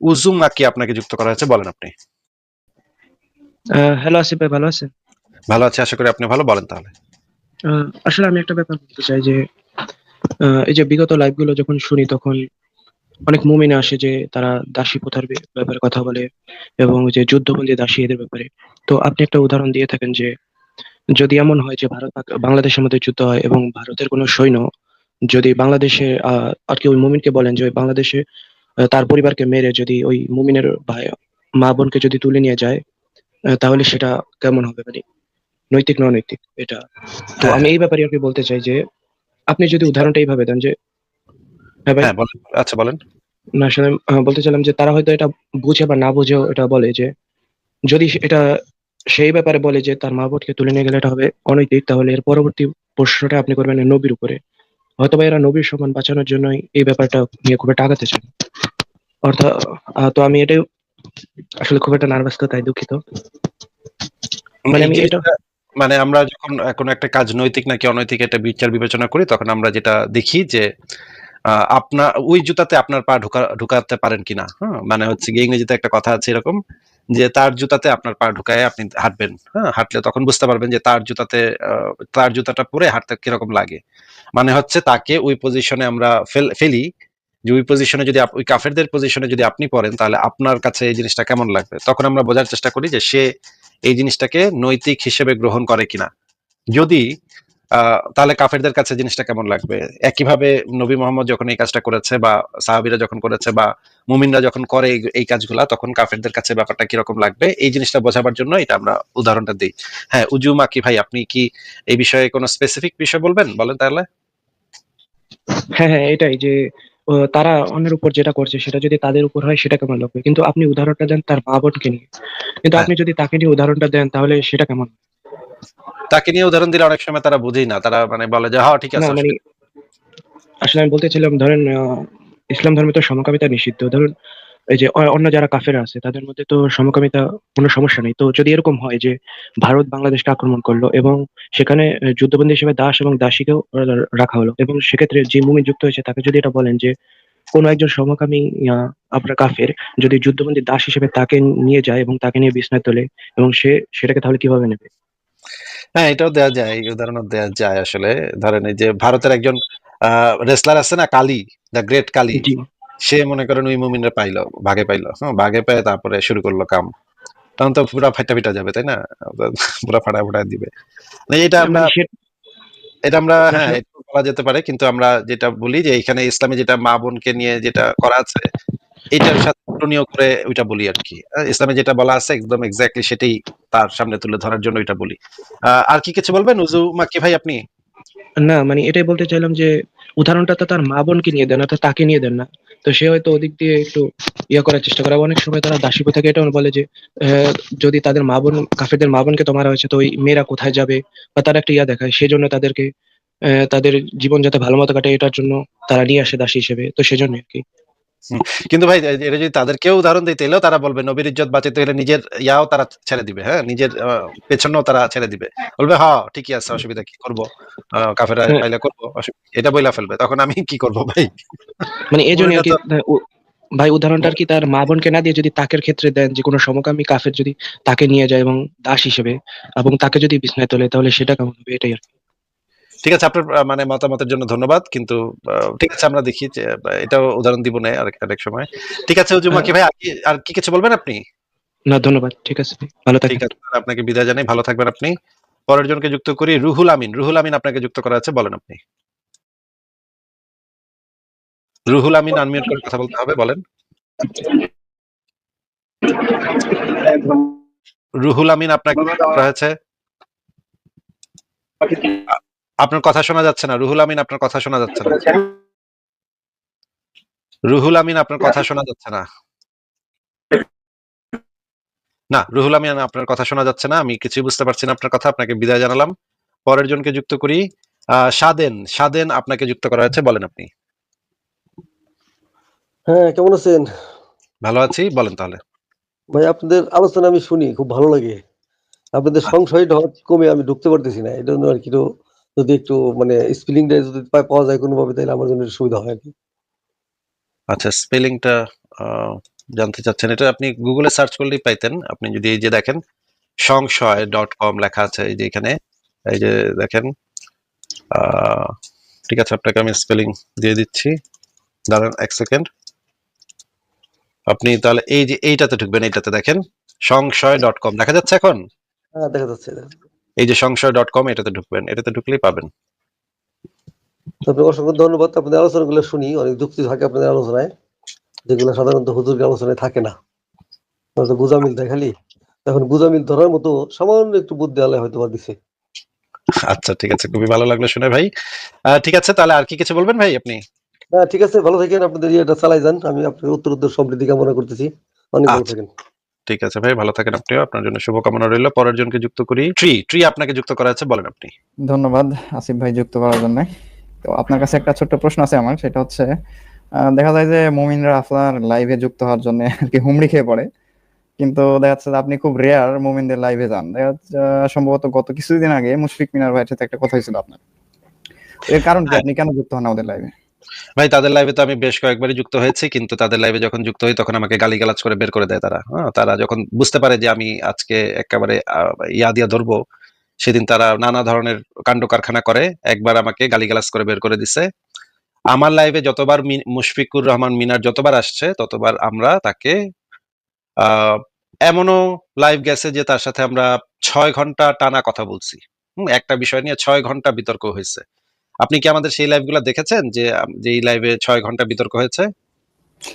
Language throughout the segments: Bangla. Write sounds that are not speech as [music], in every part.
উজুমাকি আপনাকে যুক্ত করা হয়েছে? বলেন আপনি। হ্যালো আসিফ ভাই ভালো আছেন? ভালো আছে আশা করি আপনি ভালো। বলেন তাহলে। আসলে আমি একটা ব্যাপার বলতে চাই যে এই যে বিগত লাইভগুলো যখন শুনি তখন অনেক মুমিনে আসে যে তারা দাসী প্রথার ব্যাপারে কথা বলে এবং যে যুদ্ধবন্দী দাসী এদের ব্যাপারে। তো আপনি একটা উদাহরণ দিয়ে থাকেন যে যদি এমন হয় যে ভারত বাংলাদেশের মধ্যে যুদ্ধ হয় এবং ভারতের কোনো সৈন্য যদি বাংলাদেশে আহ, আর কি ওই মুমিনকে বলেন যে ওই বাংলাদেশে তার পরিবারকে মেরে যদি ওই মুমিনের ভাই মা বোনকে যদি তুলে নিয়ে যায় তাহলে সেটা কেমন হবে? মানে নৈতিক না অনৈতিক এটা? তো হ্যাঁ। আমি এই ব্যাপারে আর কি বলতে চাই যে আপনি যদি উদাহরণটা এইভাবে দেন যে হ্যাঁ ভাই? হ্যাঁ আচ্ছা বলেন। না আসলে বলতে চাইলাম যে তারা হয়তো এটা বুঝে বা না বুঝেও এটা বলে যে যদি এটা সেই ব্যাপারে বলে যে তার মা বোনকে তুলে নিয়ে গেলে এটা হবে অনৈতিক তাহলে এর পরবর্তী প্রশ্নটা আপনি করবেন নবীর উপরে। হয়তো এরা নবীর সম্মান বাঁচানোর জন্যই এই ব্যাপারটা নিয়ে খুব একটা আগাতে চান অর্থাৎ তো আমি এটাই আসলে খুব একটা নার্ভাস তো, তাই দুঃখিত। মানে আমি এটা মানে আমরা যখন কোনো একটা কাজ নৈতিক নাকি অনৈতিক এটা বিচার বিবেচনা করি, তখন আমরা যেটা দেখি যে আপনার ওই জুতাতে আপনার পা ঢুকা ঢুকাতে পারেন কিনা হ্যাঁ? মানে হচ্ছে গিয়ে ইংরেজিতে একটা কথা আছে এরকম, যে তার জুতাতে আপনার পা ঢুকায় আপনি হাঁটবেন হ্যাঁ? হাঁটলে তখন বুঝতে পারবেন যে তার জুতাতে তার জুতাটা পরে হাঁটতে কীরকম লাগে। মানে হচ্ছে তাকে ওই পজিশনে আমরা ফেলি যে ওই পজিশনে যদি ওই কাফেরদের পজিশনে যদি আপনি পড়েন, তাহলে আপনার কাছে এই জিনিসটা কেমন লাগবে? তখন আমরা বোঝার চেষ্টা করি যে সে এই জিনিসটাকে নৈতিক হিসেবে গ্রহণ করে কিনা। যদি তাহলে কাফেরদের কাছে জিনিসটা কেমন লাগবে? একইভাবে নবী মোহাম্মদ যখন এই কাজটা করেছে বা সাহাবিরা যখন করেছে বা মুমিনরা যখন করে এই- কাজগুলা, তখন কাফেরদের কাছে ব্যাপারটা কীরকম লাগবে? এই জিনিসটা বোঝাবার জন্য এটা আমরা উদাহরণটা দিই। হ্যাঁ উজু মাকি ভাই, আপনি কি এই বিষয়ে কোনো স্পেসিফিক বিষয় বলবেন? বলেন তাহলে। হ্যাঁ হ্যাঁ এটাই যে তারা অন্যের উপর যেটা করছে সেটা যদি তাদের উপর হয় সেটা কেমন লাগবে? কিন্তু আপনি উদাহরণটা দেন তার মা বোনকে নিয়ে। কিন্তু হ্যাঁ। আপনি যদি তাকে নিয়ে উদাহরণটা দেন তাহলে সেটা কেমন তাকে নিয়ে উদাহরণ দিলে অনেক সময় তারা বুঝেই না। তারা মানে বলে যে হ্যাঁ ঠিক আছে মানে আসলে আমি বলতে বলতেছিলাম ধরেন আহ, ইসলাম ধর্মে তো সমকামিতা নিষিদ্ধ। ধরুন এই যে অন্য যারা কাফেরা আছে তাদের মধ্যে তো সমকামিতা কোনো সমস্যা নেই। তো যদি এরকম হয় যে ভারত বাংলাদেশকে আক্রমণ করল এবং সেখানে যুদ্ধবন্দী হিসেবে দাস এবং দাসীকেও রাখা হলো এবং সেক্ষেত্রে যে মুমিন যুক্ত হয়েছে তাকে যদি এটা বলেন যে কোনো একজন সমকামী আপনার কাফের যদি যুদ্ধবন্দী দাস হিসেবে তাকে নিয়ে যায় এবং তাকে নিয়ে বিছনায় তোলে এবং সে সেটাকে তাহলে কীভাবে নেবে? হ্যাঁ এটাও দেওয়া যায় এই উদাহরণও দেওয়া যায় আসলে। ধরেন এই যে ভারতের একজন রেসলার আছে না কালী দ্য গ্রেট কালী? সে মনে করেন ওই মুমিনরা পাইলো ভাগে পাইলো হ্যাঁ ভাগে পেয়ে তারপরে শুরু করল কাম। তখন তো পুরা ফাটা ফিটা যাবে তাই না? [laughs] পুরা ফাটা ফাটা দিবে। এটা আমরা মানে এটা আমরা হ্যাঁ এটা বলা যেতে পারে কিন্তু আমরা যেটা বলি যে এখানে ইসলামে যেটা মা বোনকে নিয়ে যেটা করা আছে এটার সাথে তুলনীয় করে ওইটা বলি আর কি। ইসলামে যেটা বলা আছে একদম এক্স্যাক্টলি সেটাই তার সামনে তুলে ধরার জন্য এটা বলি। আর কি কিছু বলবেন? উজু মাকি ভাই আপনি? না মানে এটাই বলতে চাইলাম যে উদাহরণটা তো তার মা বোনকে নিয়ে দেন অর্থাৎ তাকে নিয়ে দেন না। তো সে হয়তো ওদিক দিয়ে একটু ইয়ে করার চেষ্টা করে। অনেক সময় তারা দাসী প্রথাকে এটাও বলে যে যদি তাদের মা বোন, কাফেরদের মা বোনকে তোমার হয়েছে, তো ওই মেয়েরা কোথায় যাবে? বা তারা একটা ইয়া দেখায়, সেজন্য তাদেরকে তাদের জীবন যাতে ভালো মতো কাটে, এটার জন্য তারা নিয়ে আসে দাসী হিসেবে। তো সেজন্য আর কি। কিন্তু ভাই এটা যদি তাদেরকেও উদাহরণ দিতে এলেও তারা বলবে নবীর ইজ্জত বাঁচাতে হলে নিজের ইয়াও তারা ছেড়ে দিবে। হ্যাঁ নিজের পেছনেও তারা ছেড়ে দিবে। বলবে হ্যাঁ ঠিকই আছে অসুবিধা কি করব? কাফেরা হ্যাঁ। পাইলে করব এটা বইলা ফেলবে। তখন আমি কি করব ভাই? মানে এই জন্য ভাই উদাহরণটা আর কি তার মা বোনকে না দিয়ে যদি তাকের ক্ষেত্রে দেন যে কোনো সমকামী কাফের যদি তাকে নিয়ে যায় এবং দাস হিসেবে এবং তাকে যদি বিছনায় তোলে তাহলে সেটা কেমন হবে? এটাই আর কি। ঠিক আছে আপনার মানে মতামতের জন্য ধন্যবাদ কিন্তু ঠিক আছে আমরা দেখি যে এটাও উদাহরণ দিব না আরেক আরেক সময়। ঠিক আছে উজু মাকি ভাই আর কি- কিছু বলবেন আপনি? না ধন্যবাদ ঠিক আছে ভালো ঠিক থাকবেন আছে আপনাকে বিদায় জানাই ভালো থাকবেন আপনি। পরের জনকে যুক্ত করি রুহুল আমিন রুহুল আমিন আপনাকে যুক্ত করা আছে বলেন আপনি। রুহুল আমিন আনমিউট করে কথা বলতে হবে বলেন। রুহুল আমিন আপনাকে করা হয়েছে আ- আপনার কথা শোনা যাচ্ছে না। রুহুল আমিন আপনার কথা শোনা যাচ্ছে না। রুহুল আমিন আপনার কথা শোনা যাচ্ছে না। না রুহুল আমিন আপনার কথা শোনা যাচ্ছে না। আমি কিছুই বুঝতে পারছি না আপনার কথা। আপনাকে বিদায় জানালাম। পরের জনকে যুক্ত করি। সাদেন সাদেন আপনাকে যুক্ত করা হয়েছে। বলেন আপনি। হ্যাঁ কেমন আছেন? ভালো আছি। বলেন তাহলে। ভাই আপনাদের আলোচনা আমি শুনি খুব ভালো লাগে। আপনাদের সংশয়টা কমে আমি ঢুকতে পারতেছি না। এটা জন্য আর কি যদি একটু মানে স্পেলিংটা যদি পাওয়া যায় কোনোভাবে তাহলে আমার জন্য সুবিধা হয় আর কি। আচ্ছা স্পেলিংটা জানতে চাচ্ছেন। এটা আপনি গুগলে সার্চ করলেই পাইতেন। আপনি যদি এই যে দেখেন সংশয় ডট কম লেখা আছে এই যে এখানে। এই যে দেখেন ঠিক আছে আপনাকে আমি স্পেলিং দিয়ে দিচ্ছি। দাঁড়ান এক সেকেন্ড আপনি তাহলে এই যে এইটাতে ঢুকবেন এইটাতে দেখেন সংশয় ডট কম। দেখা যাচ্ছে এখন? হ্যাঁ দেখা যাচ্ছে। এই যে সংশয় ডট কম এটাতে ঢুকবেন এটাতে ঢুকলেই পাবেন। অসংখ্য ধন্যবাদ। আপনাদের আলোচনাগুলো শুনি অনেক যুক্তি থাকে আপনাদের আলোচনায় যেগুলো সাধারণত আলোচনায় থাকে না। হয়তো গুজামিল দেখালি এখন গুজামিল ধরার মতো সামান্য একটু বুদ্ধি আলে হয়তো বা দিছে। আচ্ছা ঠিক আছে। খুবই ভালো লাগল শুনে ভাই। ঠিক আছে তাহলে আর কি কিছু বলবেন ভাই আপনি? হ্যাঁ ঠিক আছে ভালো থাকেন আপনাদের ইয়েটা চালাই যান। আমি আপনার উত্তর উত্তর সমৃদ্ধি কামনা করতেছি। অনেক ভালো আচ্ছা। থাকেন। ঠিক আছে ভাই ভালো থাকেন আপনিও। আপনার জন্য শুভকামনা রইল। পরের জনকে যুক্ত করি। ট্রি ট্রি আপনাকে যুক্ত করা আছে বলেন আপনি। ধন্যবাদ আসিফ ভাই যুক্ত করার জন্য। তো আপনার কাছে একটা ছোট্ট প্রশ্ন আছে আমার সেটা হচ্ছে দেখা যায় যে মুমিনরা আপনার লাইভে যুক্ত হওয়ার জন্য আর কি হুমড়ি খেয়ে পড়ে। কিন্তু দেখা যাচ্ছে আপনি খুব রেয়ার মুমিনদের লাইভে যান। দেখা যাচ্ছে সম্ভবত গত কিছুদিন আগে মুশফিক মিনার ভাইয়ের সাথে একটা কথা হয়েছিল আপনার। এর কারণ কি? আপনি কেন যুক্ত হন আমাদের লাইভে ভাই তাদের লাইভে তো আমি বেশ কয়েকবারই যুক্ত হয়েছি কিন্তু তাদের লাইভে যখন যুক্ত হই তখন আমাকে গালিগালাজ করে বের করে দেয় তারা। হ্যাঁ, তারা যখন বুঝতে পারে যে আমি আজকে একেবারে ইয়া দিয়া ধরবো সেদিন তারা নানা ধরনের কাণ্ড কারখানা করে একবার আমাকে গালিগালাজ করে বের করে দিছে। আমার লাইভে যতবার মুশফিকুর রহমান মিনার যতবার আসছে ততবার আমরা তাকে এমনও লাইভ গেছে যে তার সাথে আমরা ছয় ঘণ্টা টানা কথা বলছি। একটা বিষয় নিয়ে ছয় ঘণ্টা বিতর্ক হয়েছে। আপনি কি আমাদের সেই লাইভগুলো দেখেছেন? যে যে এই লাইভে ছয় ঘণ্টা বিতর্ক হয়েছে?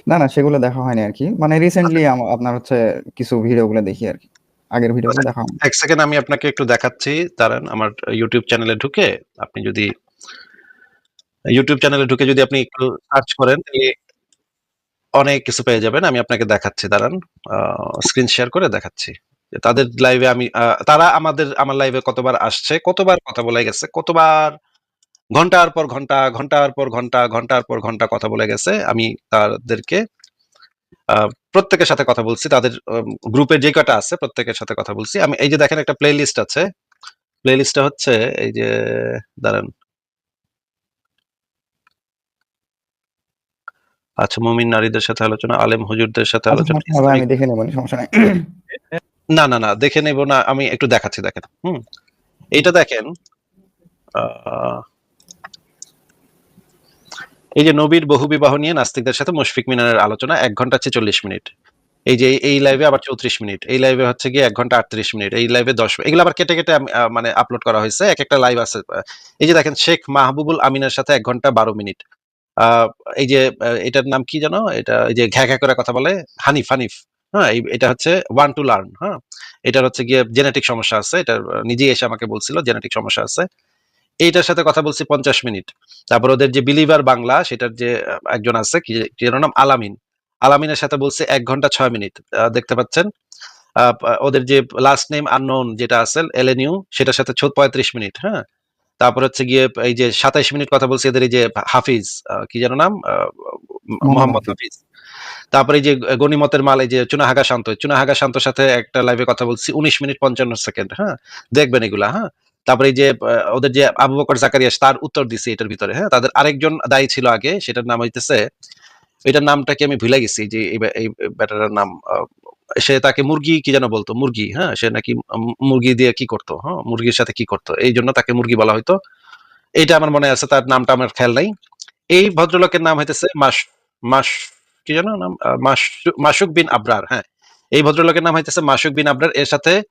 না না সেগুলো দেখা হয়নি আর কি। মানে রিসেন্টলি আপনার হচ্ছে কিছু ভিডিওগুলো দেখি আর কি। আগের ভিডিওগুলো দেখা এক সেকেন্ড আমি আপনাকে একটু দেখাচ্ছি। দাঁড়ান আমার ইউটিউব চ্যানেলে ঢুকে আপনি যদি ইউটিউব চ্যানেলে ঢুকে যদি আপনি একটু সার্চ করেন তাহলে অনেক কিছু পেয়ে যাবেন। আমি আপনাকে দেখাচ্ছি দাঁড়ান। স্ক্রিন শেয়ার করে দেখাচ্ছি। যে তাদের লাইভে আমি তারা আমাদের আমার লাইভে কতবার আসছে কতবার কথা বলে গেছে কতবার ঘণ্টার পর ঘণ্টা ঘণ্টার পর ঘণ্টা ঘণ্টার পর ঘণ্টা কথা বলে গেছে। আমি তাদেরকে প্রত্যেকের সাথে কথা বলছি। তাদের গ্রুপে যে কটা আছে প্রত্যেকের সাথে কথা বলছি। আমি এই যে দেখেন একটা প্লে লিস্ট আছে। প্লে লিস্টটা হচ্ছে এই যে দাঁড়ান। আচ্ছা মুমিন নারীদের সাথে আলোচনা আলেম হুজুরদের সাথে আচ্ছা, আলোচনা আমি দেখে নেব সমস্যা নেই। না না না দেখে নেব না আমি একটু দেখাচ্ছি দেখেন। হুম। এটা দেখেন আহ, এই যে নবীর বহু বিবাহ নিয়ে নাস্তিকদের সাথে মুশফিক মিনারের আলোচনা এক ঘণ্টা ছেচল্লিশ মিনিট। এই যে এই লাইভে আবার চৌত্রিশ মিনিট, এই লাইভে হচ্ছে গিয়ে এক ঘণ্টা আটত্রিশ মিনিট, এই লাইভে দশ এগুলো আবার কেটে কেটে মানে আপলোড করা হয়েছে। এক একটা লাইভ আছে। এই যে দেখেন, শেখ মাহবুবুল আমিনের সাথে এক ঘণ্টা বারো মিনিট। এই যে এটার নাম কি জানো এটা, এই যে ঘ্যা ঘ্যা করে কথা বলে, হানিফ হানিফ। হ্যাঁ এটা হচ্ছে ওয়ান টু লার্ন হ্যাঁ। এটার হচ্ছে গিয়ে জেনেটিক সমস্যা আছে। এটা নিজেই এসে আমাকে বলছিল জেনেটিক সমস্যা আছে। এইটার সাথে কথা বলছি পঞ্চাশ মিনিট। তারপর ওদের যে বিলিভার বাংলা সেটার যে একজন আছে কি যেন নাম? আলামিন। আলামিনের সাথে বলছে এক ঘণ্টা ছয় মিনিট। দেখতে পাচ্ছেন? ওদের যে লাস্ট নেম আননোন যেটা আছে এলএনইউ সেটার সাথে পঁয়ত্রিশ মিনিট হ্যাঁ? তারপর হচ্ছে গিয়ে এই যে সাতাইশ মিনিট কথা বলছি এদের এই যে হাফিজ কি যেন নাম? মোহাম্মদ হাফিজ। তারপরে এই যে গণিমতের মাল এই যে চুনাহাগা শান্ত চুনাহাগা শান্তর সাথে একটা লাইভে কথা বলছি উনিশ মিনিট পঞ্চান্ন সেকেন্ড হ্যাঁ? দেখবেন এগুলা হ্যাঁ? তারপরে যে ওদের যে আবু বকর জাকারিয়াস তার উত্তর দিছে এটার ভিতরে হ্যাঁ? তাদের আরেকজন দায়ী ছিল আগে, সেটার নাম হইতেছে, এটার নামটা কি আমি ভুলে গেছি, যে এই বে- এই ব্যাটারের নাম সে তাকে মুরগি কি যেন বলতো, মুরগি হ্যাঁ? সে নাকি মুরগি দিয়ে কি করতো হ্যাঁ? মুরগির সাথে কি করতো, এই জন্য তাকে মুরগি বলা হইতো। এইটা আমার মনে আছে, তার নামটা আমার খেয়াল নাই। এই ভদ্রলোকের নাম হইতেছে মাস মাস, কি যেন নাম মাসুক বিন আবরার হ্যাঁ? এই ভদ্রলোকের নাম হইতেছে মাসুক বিন আবরার, এর সাথে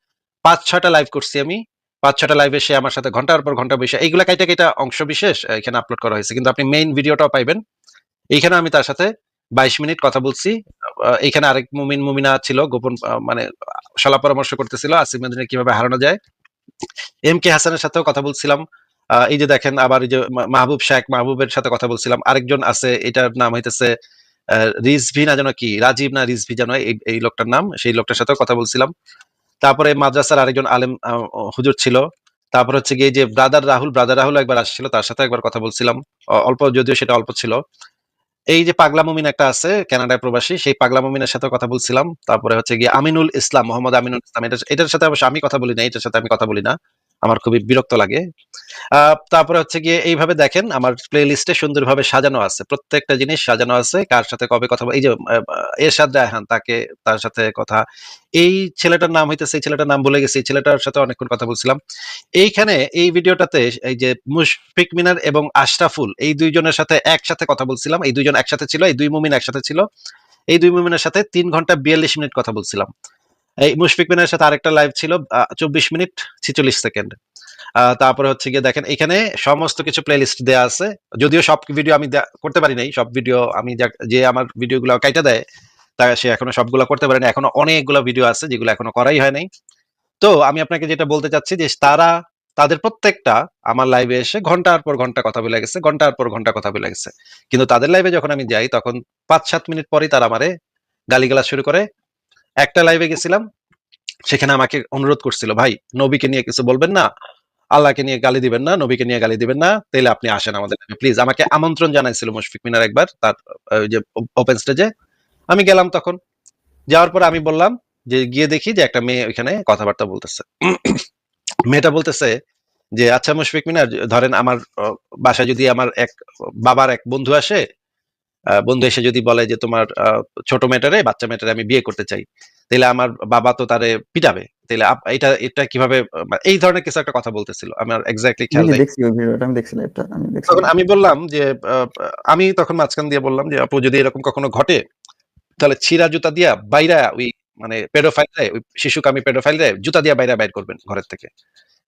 পাঁচ ছটা লাইভ করছি আমি। পাঁচ ছটা লাইভে সে আমার সাথে ঘণ্টার পর ঘণ্টা বসে, এইগুলা কাইটা কাইটা অংশ বিশেষ এখানে আপলোড করা হয়েছে। কিন্তু আপনি মেইন ভিডিওটাও পাইবেন। এইখানে আমি তার সাথে বাইশ মিনিট কথা বলছি। এইখানে আরেক মুমিন মুমিনা ছিল, গোপন মানে সলা পরামর্শ করতেছিল, আসিফ মেদিনে কীভাবে হারানো যায়। এম কে হাসানের সাথেও কথা বলছিলাম। এই যে দেখেন, আবার এই যে মাহবুব শেখ, মাহবুবের সাথে কথা বলছিলাম। আরেকজন আছে, এটার নাম হইতেছে রিজভি না যেন কি, রাজীব না রিজভি যেন এই লোকটার নাম, সেই লোকটার সাথেও কথা বলছিলাম। তারপরে মাদ্রাসার আরেকজন আলেম হুজুর ছিল। তারপর হচ্ছে গিয়ে যে ব্রাদার রাহুল ব্রাদার রাহুল একবার আসছিল, তার সাথে একবার কথা বলছিলাম। অল্প যদিও সেটা অল্প ছিল। এই যে পাগলা মমিন একটা আছে, কানাডায় প্রবাসী, সেই পাগলা মমিনের সাথে কথা বলছিলাম। তারপরে হচ্ছে গিয়ে আমিনুল ইসলাম, মোহাম্মদ আমিনুল ইসলাম এটা এটার সাথে অবশ্য আমি কথা বলি না এটার সাথে আমি কথা বলি না। আমার খুবই বিরক্ত লাগে। তারপরে হচ্ছে গিয়ে এইভাবে দেখেন আমার প্লে লিস্টে সুন্দরভাবে সাজানো আছে। প্রত্যেকটা জিনিস সাজানো আছে, কার সাথে কবে কথা এই যে এরশাদ রায়হান তাকে, তার সাথে কথা। এই ছেলেটার নাম হইতেছে, এই ছেলেটার নাম বলে গেছি, এই ছেলেটার সাথে অনেকক্ষণ কথা বলছিলাম। এইখানে এই ভিডিওটাতে এই যে মুশফিক মিনার এবং আশরাফুল, এই দুইজনের সাথে একসাথে কথা বলছিলাম। এই দুইজন একসাথে ছিল, এই দুই মুমিন একসাথে ছিল। এই দুই মুমিনের সাথে তিন ঘণ্টা বিয়াল্লিশ মিনিট কথা বলছিলাম। এই মুশফিক মিনারের সাথে আরেকটা লাইভ ছিল চব্বিশ মিনিট ছিচল্লিশ সেকেন্ড তারপরে হচ্ছে গিয়ে দেখেন, এখানে সমস্ত কিছু প্লেলিস্ট দেয়া আছে। যদিও সব ভিডিও আমি করতে পারি নাই, সব ভিডিও আমি যে আমার ভিডিওগুলো কাইটা দেয়, তা সে এখনও সবগুলো করতে পারে না এখনও অনেকগুলো ভিডিও আছে যেগুলো এখনও করাই হয় নাই। তো আমি আপনাকে যেটা বলতে চাচ্ছি যে তারা, তাদের প্রত্যেকটা আমার লাইভে এসে ঘণ্টার পর ঘণ্টা কথা বলে গেছে, ঘণ্টার পর ঘণ্টা কথা বলে গেছে। কিন্তু তাদের লাইভে যখন আমি যাই, তখন পাঁচ সাত মিনিট পরেই তারা আমারে গালিগালা শুরু করে একটা লাইভে গেছিলাম, সেখানে আমাকে অনুরোধ করছিল, ভাই, নবীকে নিয়ে কিছু বলবেন না? আল্লাহকে নিয়ে গালি দিবেন না, নবীকে নিয়ে গালি দিবেন না তাহলে আপনি আসেন আমাদের প্লিজ আমাকে আমন্ত্রণ জানাইছিল মুশফিক মিনার একবার, তার যে ওপেন স্টেজে আমি গেলাম তখন, যাওয়ার পর আমি বললাম যে, গিয়ে দেখি যে একটা মেয়ে ওইখানে কথাবার্তা বলতেছে। মেয়েটা বলতেছে যে আচ্ছা মুশফিক মিনার, ধরেন আমার বাসায় যদি আমার এক, বাবার এক বন্ধু আসে বন্ধু এসে যদি বলে যে তোমার ছোট মেয়েটারে বাচ্চা মেয়েটারে আমি বিয়ে করতে চাই তাহলে আমার বাবা তো তারে পিটাবে। তাহলে এটা এটা কীভাবে এই ধরনের কিছু একটা কথা বলতেছিল। আমার এক্স্যাক্টলি খেয়াল নেই। আমি আমি তখন আমি বললাম যে আমি তখন মাঝখান দিয়ে বললাম যে আপু যদি এরকম কখনো ঘটে তাহলে ছিঁড়া জুতা দিয়া বাইরা ওই মানে পেডোফাইল রে ওই শিশুকামী পেডোফাইল রে জুতা দিয়া বাইরা বাইর করবেন ঘরের থেকে।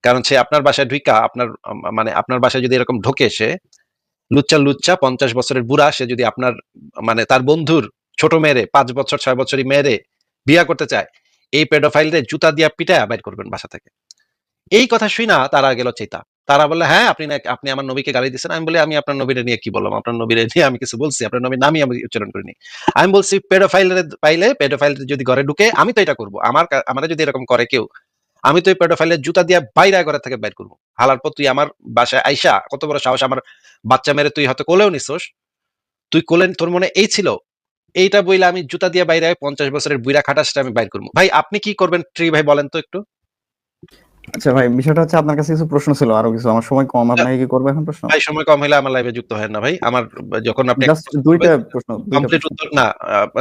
কারণ সে আপনার বাসায় ঢুইকা আপনার মানে আপনার বাসায় যদি এরকম ঢোকে সে লুচ্চা লুচ্চা পঞ্চাশ বছরের বুড়া, সে যদি আপনার মানে তার বন্ধুর ছোট মেয়েরে, পাঁচ বছর, ছয় বছরই মেয়েরে বিয়া করতে চায়, এই পেডোফাইল রে জুতা দিয়া পিটায় বাইর করবেন বাসা থেকে। এই কথা শুই না, তারা গেল চেতা। তারা বললে হ্যাঁ আপনি না আপনি আমার নবীকে গালি দিচ্ছেন আমি বলি, আমি আপনার নবীরে নিয়ে কি বললাম? আপনার নবীরে নিয়ে আমি কিছু বলছি, আপনার নবীর নামই আমি উচ্চারণ করিনি। আমি বলছি পেডোফাইল পাইলে পেডোফাইল যদি ঘরে ঢুকে, আমি তো এটা করব। আমার আমারে যদি এরকম করে কেউ আমি তো এই পেডোফাইলের জুতা দিয়ে বাইরে ঘরে থেকে বাইর করব। হালার পর তুই আমার বাসায় আইসা, কত বড় সাহস আমার বাচ্চা মেরে তুই হয়তো কোলেও নিছোস। তুই কোলেন তোর মনে এই ছিল, এইটা বইলে আমি জুতা দিয়ে বাইরে পঞ্চাশ বছরের বুইরা খাটাসটা আমি বাইর করব। ভাই, আপনি কি করবেন ট্রি ভাই বলেন তো একটু। আচ্ছা ভাই বিষয়টা হচ্ছে আপনার কাছে কিছু প্রশ্ন ছিল আরও কিছু। আমার সময় কম আপনাকে কি করব এখন প্রশ্ন? ভাই সময় কম হলে আমার লাইভে যুক্ত হয় না ভাই। আমার যখন আপনি দুইটা প্রশ্ন কমপ্লিট উত্তর না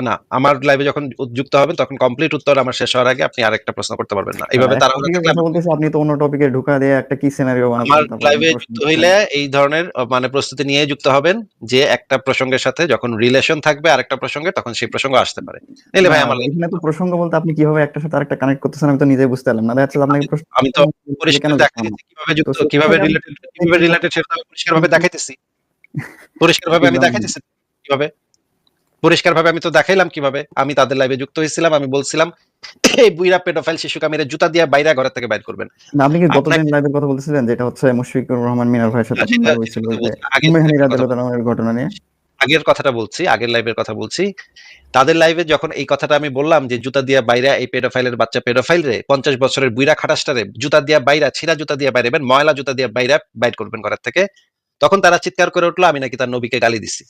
না আমার লাইভে যখন যুক্ত হবেন তখন কমপ্লিট উত্তর আমার শেষ হওয়ার আগে আপনি আরেকটা প্রশ্ন করতে পারবেন না। এইভাবে এক তারা কথা বলতেছি আপনি তো অন্য টপিকে ঢুকা দিয়ে একটা কি সিনারিও আমার লাইভে যুক্ত হইলে এই ধরনের মানে প্রস্তুতি নিয়ে যুক্ত হবেন যে একটা প্রসঙ্গের সাথে যখন রিলেশন থাকবে আরেকটা প্রসঙ্গে তখন সেই প্রসঙ্গ আসতে পারে। এলে ভাই আমার এখানে তো প্রসঙ্গ বলতে আপনি কীভাবে একটা সাথে আরেকটা কানেক্ট করতেছেন আমি তো নিজেই বুঝতে পারলাম না। দেখা যাচ্ছে আপনাকে আমি তো পরিষ্কার কেন দেখাই দেখলাম? দিচ্ছি কীভাবে যুক্ত কীভাবে রিলেটেড কীভাবে রিলেটেড সেটা আমি দেখাইতেছি। আমি দেখাইতেছি কীভাবে? আমি তো দেখাইলাম কীভাবে? আমি তাদের লাইভে যুক্ত হয়েছিলাম আমি বলছিলাম এই বুইরা পেডোফাইল শিশুকে মেরে জুতা দিয়ে বাইরে ঘরের থেকে বাইর করবেন। না, আপনি কি গতদিন লাইভের কথা বলতেছিলেন যেটা হচ্ছে মুশফিকুর রহমান মিনার ভাইয়ের সাথে সেটা- আপনার হয়েছিল যে ঘটনা নিয়ে? আগের কথাটা বলছি আগের লাইভের কথা বলছি। তাদের লাইভে যখন এই কথাটা আমি বললাম যে জুতা দিয়া বাইরে এই পেডোফাইলের বাচ্চা পেডোফাইল রে পঞ্চাশ বছরের বুইরা খাটাসটারে জুতা দিয়া বাইরা ছিঁড়া জুতা দিয়া বাইরে বেন, ময়লা জুতা দিয়া বাইরে বাইর করবেন ঘরের থেকে। তখন তারা চিৎকার করে উঠল আমি নাকি তার নবীকে গালি দিছি।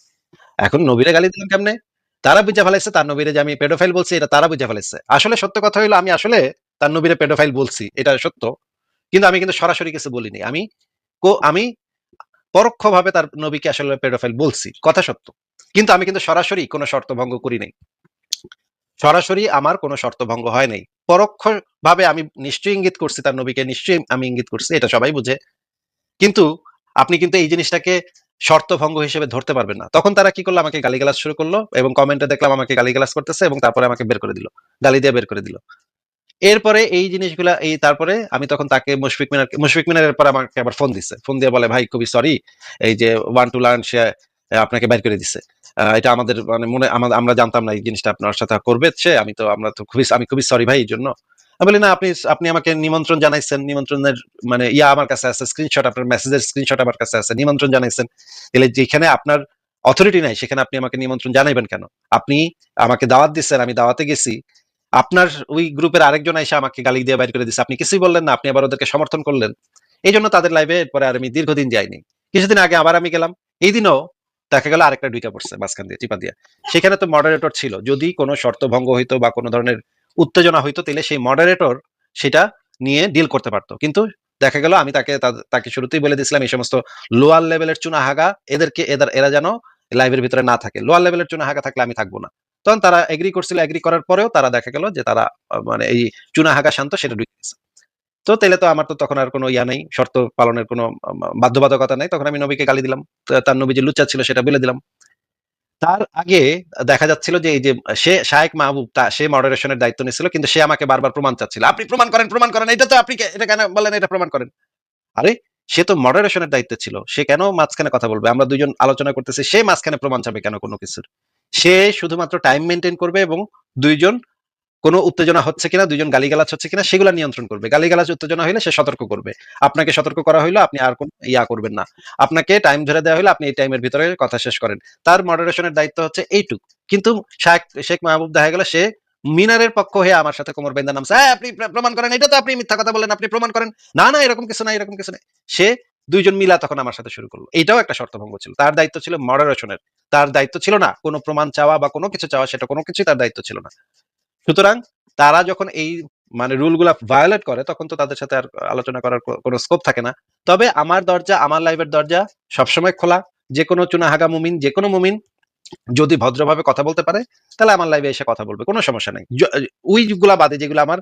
এখন নবীরে গালি দিলাম কেমনে? তারা বুঝে ফেলাইছে তার নবীরে যে আমি পেডোফাইল বলছি এটা তারা বুঝে ফেলাইছে। আসলে সত্য কথা হইল আমি আসলে তার নবীরে পেডোফাইল বলছি এটা সত্য। কিন্তু আমি কিন্তু সরাসরি কিছু বলিনি। আমি আমি পরোক্ষভাবে তার নবীকে আসলে পেডোফাইল বলছি, কথা সত্য। কিন্তু আমি কিন্তু সরাসরি কোনো শর্ত ভঙ্গ করি নাই। সরাসরি আমার কোনো শর্ত ভঙ্গ হয় নাই। পরোক্ষ ভাবে আমি নিশ্চয়ই ইঙ্গিত করছি, তার নবীকে নিশ্চয়ই আমি ইঙ্গিত করছি, এটা সবাই বুঝে। কিন্তু আপনি কিন্তু এই জিনিসটাকে শর্ত ভঙ্গ হিসেবে ধরতে পারবেন না। তখন তারা কি করল? আমাকে গালিগালাজ শুরু করল এবং কমেন্টে দেখলাম আমাকে গালিগালাজ করতেছে এবং তারপরে আমাকে বের করে দিল। গালি দিয়ে বের করে দিল। এরপরে এই জিনিসগুলা, এই তারপরে আমি তখন তাকে মুশফিক মিনার মুশফিক মিনারের পর আমাকে আবার ফোন দিছে। ফোন দিয়ে বলে, ভাই, খুবই সরি এই যে ওয়ান টু লার্ন সে আপনাকে বের করে দিছে। এটা আমাদের মানে মনে আমরা জানতাম না এই জিনিসটা আপনার সাথে করবে সে, আমি তো, আমরা তো খুবই, আমি খুবই সরি ভাই এই জন্য। আমি বলি, না, আপনি আপনি আমাকে নিমন্ত্রণ জানাইছেন, নিমন্ত্রণের মানে ইয়া আমার কাছে আছে স্ক্রিনশট আপনার মেসেজের স্ক্রিনশট আমার কাছে আছে, নিমন্ত্রণ জানাইছেন। তাহলে যেখানে আপনার অথরিটি নাই, সেখানে আপনি আমাকে নিমন্ত্রণ জানাইবেন কেন? আপনি আমাকে দাওয়াত দিচ্ছেন আমি দাওয়াতে গেছি। আপনার ওই গ্রুপের আরেকজন এসে আমাকে গালি দিয়ে বাইর করে দিচ্ছে আপনি কিছুই বললেন না, আপনি আবার ওদেরকে সমর্থন করলেন। এই জন্য তাদের লাইভে এরপরে আর আমি দীর্ঘদিন যাইনি। কিছুদিন আগে আবার আমি গেলাম। এই দিনও দেখা গেল আরেকটা ঢুকে পড়ছে মাঝখান দিয়ে, টিপা দিয়ে। সেখানে তো মডারেটর ছিল। যদি কোনো শর্ত ভঙ্গ হইতো বা কোনো ধরনের উত্তেজনা হইতো, তাহলে সেই মডারেটর সেটা নিয়ে ডিল করতে পারতো। কিন্তু দেখা গেল আমি তাকে তাকে শুরুতেই বলে দিয়েছিলাম, এই সমস্ত লোয়ার লেভেলের চুনা হাগা এদেরকে, এদের, এরা যেন লাইভের ভিতরে না থাকে। লোয়ার লেভেলের চুনা হাগা থাকলে আমি থাকব না। তখন তারা এগ্রি করছিল এগ্রি করার পরেও তারা দেখা গেল যে তারা মানে এই চুনাহাগা শান্ত সেটা ঢুকে গেছে। তো তাহলে তো আমার তো তখন আর কোনো ইয়া নেই, শর্ত পালনের কোনো বাধ্যবাধকতা নেই। তখন আমি নবীকে গালি দিলাম তার নবী যে লুচ্চা ছিল সেটা বলে দিলাম। তার আগে দেখা যাচ্ছিল যে এই যে সে, শায়েক মাহবুব, তা, সে মডারেশনের দায়িত্ব নিয়েছিল, কিন্তু সে আমাকে বারবার প্রমাণ চাচ্ছিল। আপনি প্রমাণ করেন প্রমাণ করেন, এটা তো আপনি এটা কেন বলেন এটা প্রমাণ করেন। আরে, সে তো মডারেশনের দায়িত্ব ছিল, সে কেন মাঝখানে কথা বলবে? আমরা দুইজন আলোচনা করতেছি, সে মাঝখানে প্রমাণ চাবে কেন কোনো কিছুর? সে শুধুমাত্র টাইম মেনটেন করবে এবং দুইজন কোনো উত্তেজনা হচ্ছে কিনা, দুইজন গালিগালাজ হচ্ছে কিনা, সেগুলো নিয়ন্ত্রণ করবে। গালিগালাজ উত্তেজনা হলে সে সতর্ক করবে। আপনাকে সতর্ক করা হইল, আপনি আর কোন ইয়া করবেন না। আপনাকে টাইম ধরে দেওয়া হলে আপনি এই টাইমের ভিতরে কথা শেষ করেন। তার মডারেশনের দায়িত্ব হচ্ছে এইটুক। কিন্তু শেখ শেখ মাহবুব দেখা গেল, সে মিনারের পক্ষ হয়ে আমার সাথে কোমর বেন্দা নামছে। হ্যাঁ আপনি প্রমাণ করেন, এটা তো আপনি মিথ্যা কথা বলেন, আপনি প্রমাণ করেন। না না, এরকম কিছু না এরকম কিছু না সে দুইজন মিলা তখন আমার সাথে শুরু করল। এটাও একটা শর্তভঙ্গ ছিল। তার দায়িত্ব ছিল মডারেশনের তার দায়িত্ব ছিল না, কোনো প্রমাণ চাওয়া বা কোনো কিছু চাওয়া, সেটা কোনো কিছুই তার দায়িত্ব ছিল না। সুতরাং তারা যখন এই মানে রুলগুলা ভায়োলেট করে, তখন তো তাদের সাথে আর আলোচনা করার কোনো স্কোপ থাকে না। তবে আমার দরজা, আমার লাইফের দরজা সবসময় খোলা। যে কোনো চুনাহাগা মুমিন যে কোনো মুমিন যদি ভদ্রভাবে কথা বলতে পারে, তাহলে আমার লাইভে এসে কথা বলবে, কোনো সমস্যা নেই। ওইগুলা বাদে যেগুলো আমার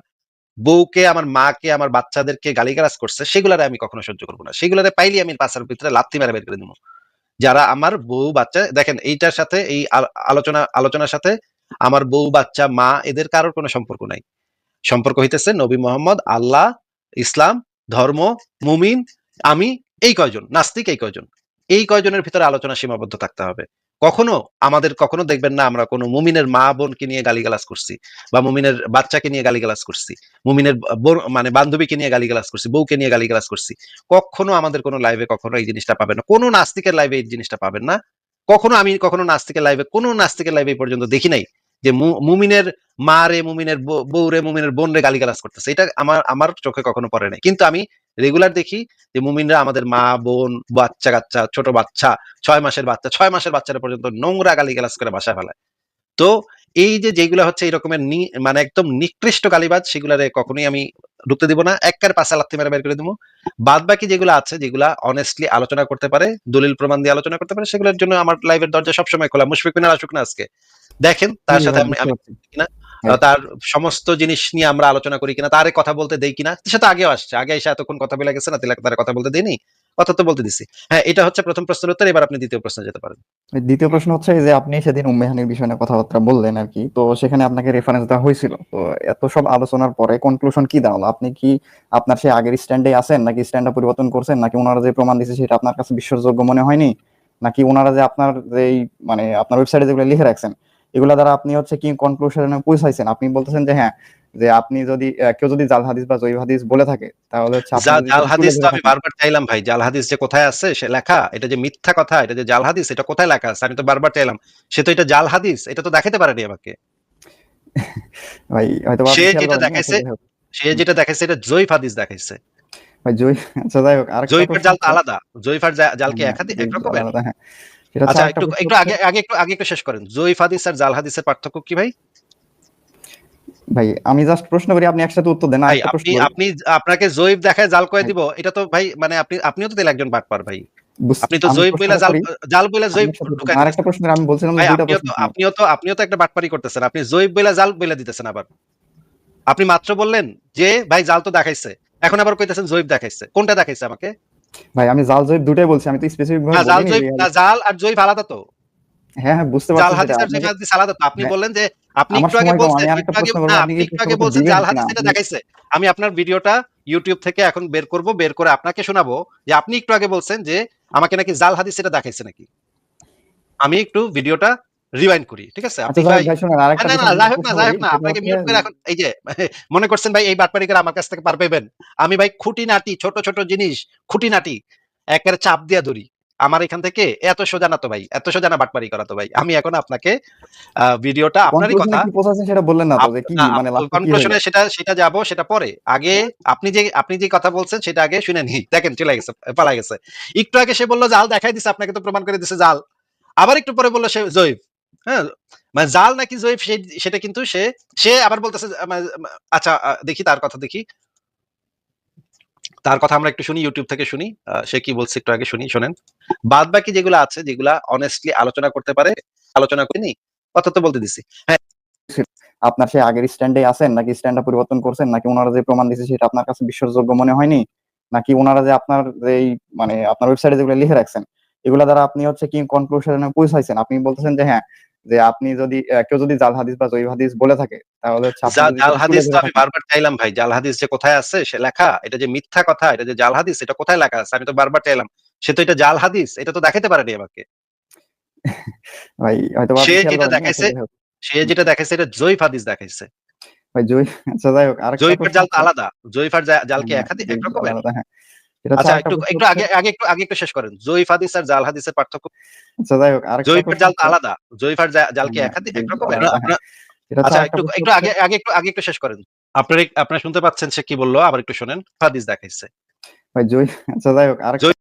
বউকে, আমার মাকে, আমার বাচ্চাদেরকে গালিগালাজ করছে, সেগুলারে আমি কখনো সহ্য করব না। সেগুলারে পাইলে আমি পাশার ভিতরে লাত্তি মেরে বের করে দেবো। যারা আমার বউ, বাচ্চা, দেখেন এইটার সাথে, এই আলোচনা, আলোচনার সাথে আমার বউ, বাচ্চা, মা, এদের কারোর কোনো সম্পর্ক নাই। সম্পর্ক হইতেছে নবী মোহাম্মদ, আল্লাহ, ইসলাম, ধর্ম, মুমিন, আমি, এই কয়জন, নাস্তিক এই কয়জন। এই কয়জনের ভিতরে আলোচনা সীমাবদ্ধ থাকতে হবে। কখনো আমাদের কখনো দেখবেন না আমরা কোনো মুমিনের মা বোনকে নিয়ে গালিগালাজ করছি বা মুমিনের বাচ্চাকে নিয়ে গালিগালাজ করছি, মুমিনের মানে বান্ধবীকে নিয়ে গালিগালাজ করছি, বউকে নিয়ে গালিগালাজ করছি। কখনো আমাদের কোনো লাইভে কখনো এই জিনিসটা পাবেন না। কোনো নাস্তিকের লাইভে এই জিনিসটা পাবেন না। কখনো আমি কখনো নাস্তিকের লাইভে কোনো নাস্তিকের লাইভে পর্যন্ত দেখি নাই যে মুমিনের মা রে, মুমিনের বউ রে, মুমিনের বোন রে গালিগালাজ করতেছে। এটা আমার আমার চোখে কখনো পড়ে নাই। কিন্তু আমি রেগুলার দেখি যে মুমিনরা আমাদের মা বোন বাচ্চা কাচ্চা ছোট বাচ্চা ছয় মাসের বাচ্চা ছয় মাসের বাচ্চারা পর্যন্ত নোংরা গালিগালাজ করে বাসা ফেলায়। তো এই যে যেগুলো হচ্ছে এই রকমের মানে একদম নিকৃষ্ট গালিবাজ সেগুলারে কখনোই আমি ঢুকতে দিব না। একবার পাশে লাথি মেরে বের করে দিব। বাদ বাকি যেগুলো আছে যেগুলা অনেস্টলি আলোচনা করতে পারে দলিল প্রমাণ দিয়ে আলোচনা করতে পারে সেগুলোর জন্য আমার লাইভের দরজা সবসময় খোলা। মুশফিক মিনার আসুক না আজকে? দেখেন তার সাথে আমি কিনা। তার সমস্ত জিনিস নিয়ে আমরা আলোচনা করি কিনা, তারে কথা বলতে দেই কিনা সেটা আগেও আসছে। আগে এসে এতক্ষণ কথা বলে গেছে না, তাহলে তার কথা বলতে দেয়নি কথা তো বলতে দিছি। হ্যাঁ এটা হচ্ছে প্রথম প্রশ্নের উত্তর, এবার আপনি দ্বিতীয় প্রশ্নে যেতে পারেন। দ্বিতীয় প্রশ্ন হচ্ছে যে আপনি সেদিন উম্মেহানির বিষয় কথাবার্তা বললেন আর কি, তো সেখানে আপনাকে রেফারেন্স দেওয়া হয়েছিল। তো এত সব আলোচনার পরে কনক্লুশন কি দাঁড়াল? আপনি কি আপনার সেই আগের স্ট্যান্ডে আছেন, নাকি স্ট্যান্ডটা পরিবর্তন করছেন, নাকি ওনারা যে প্রমাণ দিচ্ছে সেটা আপনার কাছে বিশ্বাসযোগ্য মনে হয়নি? নাকি ওনারা যে আপনার যে মানে আপনার ওয়েবসাইটে যেগুলো লিখে রাখছেন এগুলা দ্বারা আপনি হচ্ছে কি কনক্লুশনে পৌঁছাইছেন। আপনি বলতেছেন যে হ্যাঁ যে আপনি যদি কেউ যদি জাল হাদিস বা জয়ী হাদিস বলে থাকে তাহলে হচ্ছে জাল হাদিস তো আমি বারবার চাইলাম ভাই জাল হাদিস যে কোথায় আছে সে লেখা এটা যে মিথ্যা কথা এটা যে জাল হাদিস এটা কোথায় লেখা আছে আমি তো বারবার চাইলাম। সে তো এটা জাল হাদিস এটা তো দেখাতে পারেনি আমাকে। [laughs] ভাই হয়তো সে যেটা দেখাইছে, সে যেটা দেখাইছে এটা জয়ীফ হাদিস দেখাইছে। ভাই জয়ী আচ্ছা যাই হোক আর প্রশ্ন জাল আলাদা। জয়ীফার জা- জাল কি হ্যাঁ, একাধিক আচ্ছা একটু একটু আগে আগে একটু আগে একটু শেষ করেন। জয়ীফ হাদিস আর জাল হাদিসের পার্থক্য কি ভাই? ভাই আমি জাস্ট প্রশ্ন করি আপনি একসাথে উত্তর দেন আপনি আপনি আপনাকে জয়ীফ দেখায় জাল কয়ে দিব এটা তো ভাই মানে আপনি আপনিও তো একজন বাটপার ভাই। আপনি তো বইলা জাল জাল বইলা ঢুকাই আরেকটা প্রশ্ন আমি বলছিলাম দুইটা আপনিও প্রশ্ন তো আপনিও তো আপনিও তো একটা বাটপারি করতেছেন। আপনি জয়ীফ বইলা জাল বইলা দিতেছেন আবার। আপনি মাত্র বললেন যে ভাই জাল তো দেখাইছে। এখন আবার কইতেছেন জয়ীফ দেখাইছে। কোনটা দেখাইছে আমাকে? ভাই আমি জাল জয়ীফ দুটাই বলছি আমি তো স্পেসিফিক ভাবে জাল যে- না জাল আর জয়ীফ আলাদা তো। হ্যাঁ হ্যাঁ বুঝতে পারছি জাল হাদিস আর আপনাকে- হাদিস আলাদা তো। আপনি হ্যাঁ। বললেন যে আপনি একটু আগে বলছেন আরেকটা একটু আগে না আপনি একটু আগে বলছেন জাল হাদিস এটা দেখাইছে। আমি আপনার ভিডিওটা ইউটিউব থেকে এখন বের করব বের করে আপনাকে শোনাবো যে আপনি একটু আগে বলছেন যে আমাকে নাকি জাল হাদিস এটা দেখাইছে নাকি। আমি একটু ভিডিওটা রিওয়াইন্ড করি ঠিক আছে? আপনি আচ্ছা ভাই ভাই না না বিষয় যাই হোক না প্রশ্ন যাই হোক না আপনাকে মিউট করে এখন এই যে মনে করছেন ভাই এই বাটপারি করে আমার কাছ থেকে পার পেবেন? আমি ভাই খুঁটিনাটি ছোট ছোট জিনিস খুঁটিনাটি একেবারে চাপ দিয়া ধরি। আমার এখান থেকে এত সোজা না তো ভাই এত সোজা না বাটপারি করা তো ভাই। আমি এখন আপনাকে ভিডিওটা আপনারই কথা। সেটা বললেন না তো যে কি মানে কনক্লুশনে সেটা সেটা যাব সেটা পরে। আগে আপনি যে আপনি যে কথা বলছেন সেটা আগে শুনে নি দেখেন চলে গেছে পালা গেছে। একটু আগে সে বলল জাল দেখাই দিছে আপনাকে তো প্রমাণ করে দিছে জাল। আবার একটু পরে বলল সে জয়ীফ। হ্যাঁ মানে জাল নাকি সে- সেটা কিন্তু সে সে আবার বলতেছে মানে, আচ্ছা দেখি তার কথা দেখি। তার কথা আমরা একটু শুনি ইউটিউব থেকে শুনি। সে কি বলছে একটু আগে শুনি শোনেন। বাদ বাকি যেগুলো আছে যেগুলা অনেস্টলি আলোচনা করতে পারে আলোচনা করিনি কথা তো বলতে দিছি। হ্যাঁ। আপনার সেই আগের স্ট্যান্ডে আছেন? নাকি স্ট্যান্ডটা পরিবর্তন করছেন? নাকি ওনারা যে প্রমাণ দিচ্ছে সেটা আপনার কাছে বিশ্বাসযোগ্য মনে হয়নি? নাকি ওনারা যে আপনার এই মানে আপনার ওয়েবসাইটে যেগুলো লিখে রাখছেন এগুলা দ্বারা আপনি হচ্ছে কি কনক্লুশনে পৌঁছাইছেন। আপনি বলতেছেন যে হ্যাঁ যে আপনি যদি কেউ যদি জাল হাদিস বা জয়ী হাদিস বলে থাকে তাহলে জাল হাদিস তো আমি বারবার চাইলাম ভাই জাল হাদিস যে কোথায় আছে সে লেখা এটা যে মিথ্যা কথা এটা যে জাল হাদিস এটা কোথায় লেখা আছে আমি তো বারবার চাইলাম। সে তো এটা জাল হাদিস এটা তো দেখাতে পারেনি আমাকে। ভাই হয়তো সে যেটা দেখাইছে। সে যেটা দেখাইছে এটা জয়ীফ হাদিস দেখাইছে। ভাই জয়ী আচ্ছা যাই হোক আর জয়ীফের জাল আলাদা। জয়ীফার জা- জাল কি হ্যাঁ, একাধিক জয়ী আচ্ছা একটু একটু আগে আগে একটু আগে একটু শেষ করেন। জয়ীফ হাদিস আর জাল হাদিসের পার্থক্য আচ্ছা যাই হোক আরেকটা প্রশ্ন জাল আলাদা। জয়ীফার জা- জাল কি হ্যাঁ, আপনার এটা হচ্ছে আচ্ছা একটু একটু আগে আগে একটু আগে একটু শেষ করেন। আপনার আপনারা শুনতে পাচ্ছেন সে কি বলল? আবার একটু শুনেন। হাদিস দেখাইছে। ভাই জয়ী আচ্ছা যাই হোক জয়ী-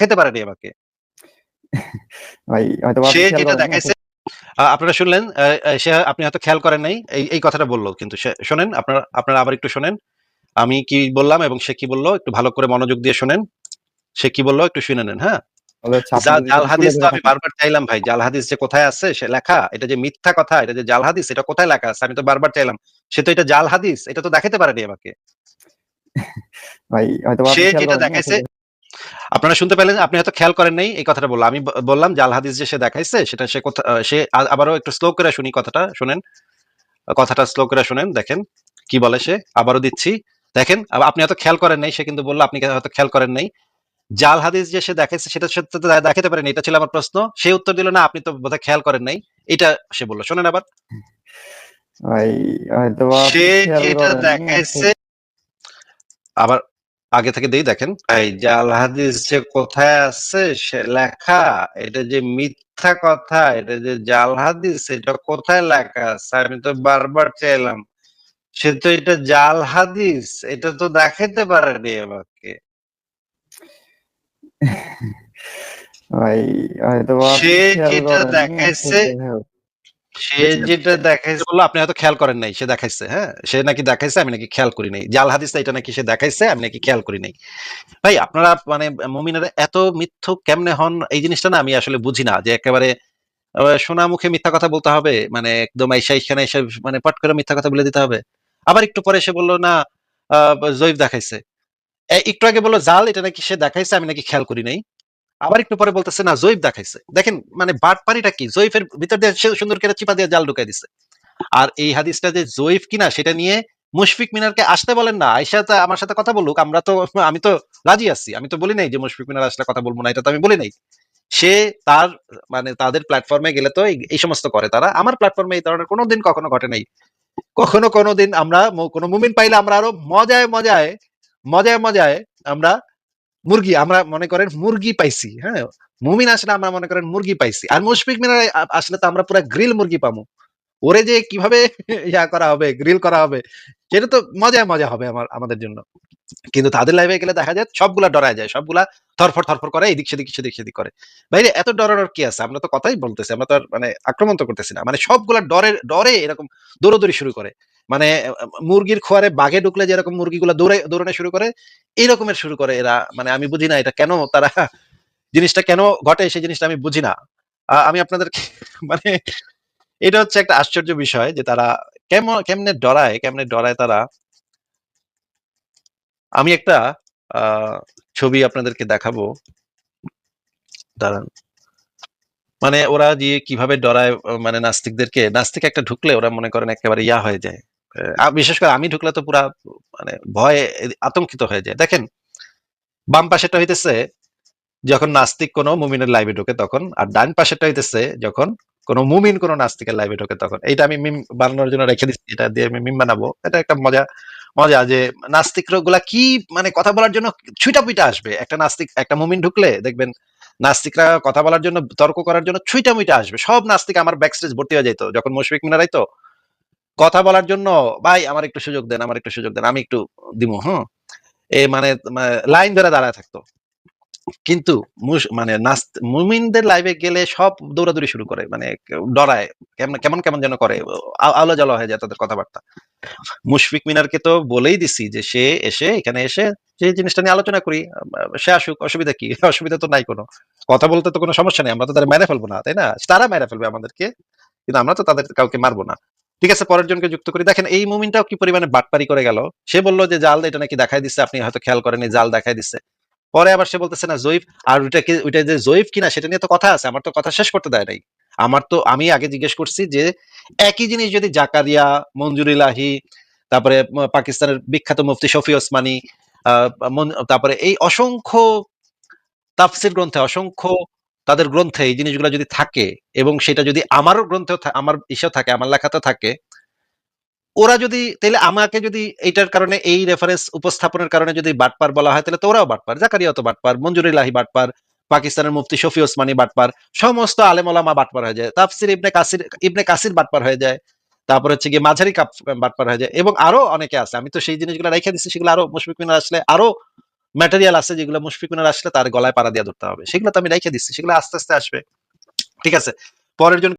খেতে পারেনি আমাকে। ভাই হয়তো সে যেটা দেখাইছে আপনারা শুনলেন সে আপনি হয়তো খেয়াল করেন নাই। এই এই কথাটা বলল কিন্তু সে শোনেন আপনারা আপনারা আবার একটু শোনেন। আমি কি বললাম এবং সে কি বলল? একটু ভালো করে মনোযোগ দিয়ে শোনেন। সে কি বলল? একটু শুনে নেন হ্যাঁ? জাল হাদিস তো আমি বারবার চাইলাম ভাই জাল হাদিস যে কোথায় আছে সে লেখা এটা যে মিথ্যা কথা এটা যে জাল হাদিস এটা কোথায় লেখা আছে? আমি তো বারবার চাইলাম। সে তো এটা জাল হাদিস এটা তো দেখাতে পারেনি আমাকে। ভাই হয়তো সে যেটা দেখাইছে আচ্ছা, আপনারা শুনতে পেলেন আপনি হয়তো খেয়াল করেন নাই এই কথাটা বললাম আমি বললাম জাল হাদিস যে সে দেখাইছে সেটা সে কথা সে আবারও একটু স্লো করে শুনি কথাটা শুনেন। কথাটা স্লো করে শুনেন দেখেন কি বলে সে? আবারও দিচ্ছি। দেখেন আপনি হয়তো খেয়াল করেন নাই সে কিন্তু বলল আপনি হয়তো খেয়াল করেন নাই। জাল হাদিস যে সে দেখাইছে সেটা সত্যি দেখাতে পারেন এটা ছিল আমার প্রশ্ন। সে উত্তর দিল না আপনি তো বোধহয় খেয়াল করেন নাই। এটা সে বলল। শোনেন আবার। সে যেটা দেখাইছে। আবার আগে থেকে দেই দেখেন এই জাল হাদিস যে কোথায় আছে সে লেখা এটা যে মিথ্যা কথা এটা যে জাল হাদিস এটা কোথায় লেখা আছে? আমি তো বারবার চাইলাম। সে তো এটা জাল হাদিস এটা তো দেখাইতে পারেনি আমাকে। ভাই হয়তো সে যেটা দেখাইছে আচ্ছা, সে যেটা দেখাইছে বলল আপনি হয়তো খেয়াল করেন নাই সে দেখাইছে হ্যাঁ? সে নাকি দেখাইছে আমি নাকি খেয়াল করি নাই। জাল হাদিস এটা নাকি সে দেখাইছে আমি নাকি খেয়াল করি নাই। ভাই আপনারা মানে মুমিনেরা এত মিথ্যুক কেমনে হন? এই জিনিসটা না আমি আসলে বুঝি না যে একেবারে আহ, সোনা মুখে মিথ্যা কথা বলতে হবে মানে একদম আইসা এখানে এসে মানে পট করে মিথ্যা কথা বলে দিতে হবে। আবার একটু পরে সে বলল, না জয়ীফ দেখাইছে। একটু আগে বলল, জাল, এটা নাকি সে দেখাইছে, আমি নাকি খেয়াল করি নাই। আবার একটু পরে বলতেছে, না, জয়ীফ দেখাইছে। দেখেন মানে বাটপারিটা কি? জয়ীফের ভিতর দিয়ে সুন্দর করে চিপা দিয়ে জাল ঢুকাই দিছে। আর এই হাদিসটা যে জয়ীফ কিনা, সেটা নিয়ে মুশফিক মিনারকে আসতে বলেন না আয়সা আমার সাথে কথা বলুক, আমরা তো, আমি তো রাজি আছি, আমি তো বলি নাই যে মুশফিক মিনার আসলে কথা বলব না, এটা তো আমি বলি নাই। সে তার মানে তাদের প্ল্যাটফর্মে গেলে তো এই সমস্ত করে তারা। আমার প্ল্যাটফর্মে এই ধরনের কোনোদিন কখনো ঘটে নাই। কখনো কোনো দিন আমরা কোনো মুমিন পাইলে আমরা আরও মজায় মজায় মজায় মজায় আমরা মুরগি, আমরা মনে করেন মুরগি পাইছি হ্যাঁ। মুমিন আসলে আমরা মনে করেন মুরগি পাইছি। আর মুশফিক মিনার আসলে তো আমরা পুরো গ্রিল মুরগি পাবো ওরে যে কীভাবে ইয়া করা হবে গ্রিল করা হবে, সেটা তো মজায় মজা হবে আমার, আমাদের জন্য। কিন্তু তাদের লাইভে গেলে দেখা যায় সবগুলা ডরায় যায়, সবগুলা থরফর থরফর করে, এদিক সেদিক সেদিক সেদিক করে। বাইরে এত ডরানোর কি আছে? আমরা তো কথাই বলতেছি, আমরা তো মানে আক্রমণ তো করতেছি না। মানে সবগুলা ডরে ডরে এরকম দৌড়াদৌড়ি শুরু করে। মানে মুরগির খোয়ারে বাঘে ঢুকলে যেরকম মুরগিগুলা দৌড়ে দৌড়ানো শুরু করে এই রকমের শুরু করে এরা। মানে আমি বুঝি না এটা কেন তারা, জিনিসটা কেন ঘটে, সেই জিনিসটা আমি বুঝি না। আমি আপনাদেরকে মানে এটা হচ্ছে একটা আশ্চর্য বিষয় যে তারা কেমন, কেমনে ডরায় কেমনে ডরায় তারা। আমি একটা ছবি আপনাদেরকে দেখাবো। দাঁড়ান। মানে ওরা যে কীভাবে ডরায় মানে নাস্তিকদেরকে, নাস্তিক একটা ঢুকলে ওরা মনে করেন একেবারে ইয়া হয়ে যায়। বিশেষ করে আমি ঢুকলে তো পুরা মানে ভয়ে আতঙ্কিত হয়ে যায়। দেখেন, বাম পাশেটা হইতেছে, যখন নাস্তিক কোনো মুমিনের লাইভে ঢোকে তখন, আর ডান পাশেটা হইতেছে, যখন কোনো মুমিন, কোনো নাস্তিকের লাইভে ঢোকে তখন। এইটা আমি মিম বানানোর জন্য রেখে দিচ্ছি, এটা দিয়ে আমি মিম বানাবো। এটা একটা মজা মজা যে নাস্তিকগুলা কি মানে কথা বলার জন্য ছুইটা পুইটা আসবে। একটা নাস্তিক, একটা মুমিন ঢুকলে দেখবেন নাস্তিকরা কথা বলার জন্য, তর্ক করার জন্য ছুইটা মুইটা আসবে। সব নাস্তিক আমার ব্যাকস্টেজ ভর্তি হয়ে যেত যখন মুশফিক মিনার আইতো। কথা বলার জন্য, ভাই, আমার একটু সুযোগ দেন, আমার একটু সুযোগ দেন, আমি একটু দিমু হ্যাঁ এ মানে লাইন ধরে দাঁড়ায় থাকতো। কিন্তু মানে মুমিনদের লাইভে গেলে সব দৌড়াদৌড়ি শুরু করে মানে ডরায়, কেমন কেমন যেন করে আলো জ্বালা হয়ে যায় তাদের কথাবার্তা। মুশফিক মিনারকে তো বলেই দিছি যে সে এসে, এখানে এসে যে জিনিসটা নিয়ে আলোচনা করি, সে আসুক, অসুবিধা কি? [laughs] অসুবিধা তো নাই কোনো। কথা বলতে তো কোনো সমস্যা নেই, আমরা তো তারা মেরে ফেলব না, তাই না? তারা মেরে ফেলবে আমাদেরকে, কিন্তু আমরা তো তাদের কাউকে মারবো না। ঠিক আছে, পরের জনকে যুক্ত করি। দেখেন, এই মুমিনটাও কি পরিমাণে বাটপারি করে গেল? সে বলল যে, জাল, এটা নাকি দেখাই দিচ্ছে আপনি হয়তো খেয়াল করেনি জাল দেখাই দিচ্ছে পরে আবার সে বলতেছে, না, জয়ীফ, আর ওইটা কি, ওইটা যে জয়ীফ কিনা সেটা নিয়ে তো কথা আছে। আমার তো কথা শেষ করতে দেয় নাই। আমার তো, আমি আগে জিজ্ঞেস করছি যে, একই জিনিস যদি জাকারিয়া, মঞ্জুর ইলাহি, তারপরে পাকিস্তানের বিখ্যাত মুফতি শফি ওসমানী মন- তারপরে এই অসংখ্য তাফসির গ্রন্থে, অসংখ্য তাদের গ্রন্থে এই জিনিসগুলো যদি থাকে এবং সেটা যদি আমারও গ্রন্থেও আমার ইসেও থাকে, আমার লেখাতে থাকে ওরা যদি তাহলে আমাকে যদি এইটার কারণে, এই রেফারেন্স উপস্থাপনের কারণে যদি বাটপার বলা হয় তাহলে তো ওরাও বাটপার জাকারিয়া তো বাটপার, মঞ্জুর ইলাহি বাটপার, পাকিস্তানের মুফতি শফি ওসমানী বাটপার, সমস্ত আলেম ওলামা বাটপার হয়ে যায়, তাফসির ইবনে কাসির ইবনে কাসির বাটপার হয়ে যায়, তারপর হচ্ছে গিয়ে মাঝারি কাপ বাটপার হয়ে যায়, এবং আরও অনেকে আছে, আমি তো সেই জিনিসগুলো রেখে দিচ্ছি সেগুলো আরও মুশফিক মিনার আসলে আরও ম্যাটেরিয়াল আছে যেগুলো মুশফিক মিনার আসলে তার গলায় পাড়া দিয়ে ধরতে হবে, সেগুলো তো আমি রেখে দিচ্ছি সেগুলো আস্তে আস্তে আসবে, ঠিক আছে? পরের জন